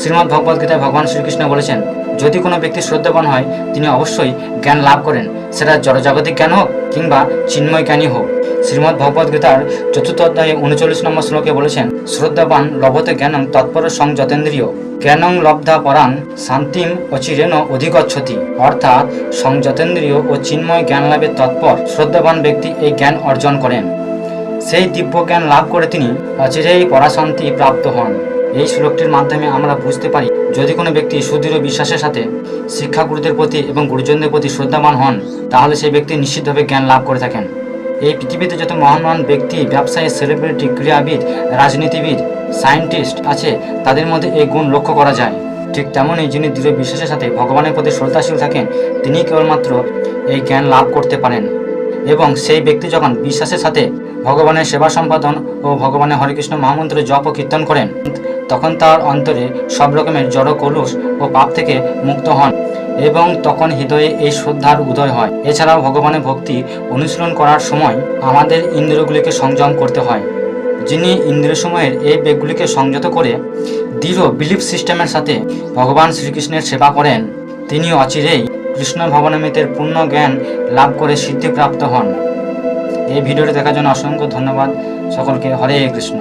শ্রীমদ্ ভগবদ গীতায় ভগবান শ্রীকৃষ্ণ বলেছেন, যদি কোনো ব্যক্তি শ্রদ্ধাবান হয়, তিনি অবশ্যই জ্ঞান লাভ করেন। সেটা জড়জাগতিক জ্ঞান হোক কিংবা চিন্ময় জ্ঞানী হোক। শ্রীমদ্ ভগবদ গীতার চতুর্থ অধ্যায়ে উনচল্লিশ নম্বর শ্লোকে বলেছেন, শ্রদ্ধাবান লভতে জ্ঞানং তৎপর সংযতেন্দ্রিয় জ্ঞানং লব্ধা পরাং শান্তিম অচিরেন অধিগচ্ছতি। অর্থাৎ সংযতেন্দ্রিয় ও চিন্ময় জ্ঞান লাভের তৎপর, শ্রদ্ধাবান ব্যক্তি এই জ্ঞান অর্জন করেন। সেই দিব্য জ্ঞান লাভ করে তিনি অচিরেই পরাশান্তি প্রাপ্ত হন। এই শ্লোকটির মাধ্যমে আমরা বুঝতে পারি, যদি কোনো ব্যক্তি সুদৃঢ় বিশ্বাসের সাথে শিক্ষাগুরুদের প্রতি এবং গুরুজনদের প্রতি শ্রদ্ধাবান হন, তাহলে সেই ব্যক্তি নিশ্চিতভাবে জ্ঞান লাভ করে থাকেন। এই পৃথিবীতে যত মহান মহান ব্যক্তি, ব্যবসায়ী সেলিব্রিটি ক্রীড়াবিদ, রাজনীতিবিদ সায়েন্টিস্ট আছে, তাদের মধ্যে এই গুণ লক্ষ্য করা যায়। ঠিক তেমনই যিনি দৃঢ় বিশ্বাসের সাথে ভগবানের প্রতি শ্রদ্ধাশীল থাকেন, তিনি কেবলমাত্র এই জ্ঞান লাভ করতে পারেন। এবং সেই ব্যক্তি যখন বিশ্বাসের সাথে ভগবানের সেবা সম্পাদন ও ভগবানের হরেকৃষ্ণ মহামন্ত্র জপ কীর্তন করেন তখন তার অন্তরে সব রকমের জড় কলুষ ও পাপ থেকে মুক্ত হন এবং তখন হৃদয়ে এই শ্রদ্ধার উদয় হয়। এছাড়াও ভগবানের ভক্তি অনুশীলন করার সময় আমাদের ইন্দ্রিয়গুলিকে সংযম করতে হয়, যিনি ইন্দ্রিয়সমূহের এই বেগগুলিকে সংযত করে দৃঢ় বিলিফ সিস্টেমের সাথে ভগবান শ্রীকৃষ্ণের সেবা করেন। তিনি অচিরেই কৃষ্ণ ভবনমিতের পূর্ণ জ্ঞান লাভ করে সিদ্ধিপ্রাপ্ত হন। এই ভিডিওটি দেখার জন্য অসংখ্য ধন্যবাদ। সকলকে হরে কৃষ্ণ।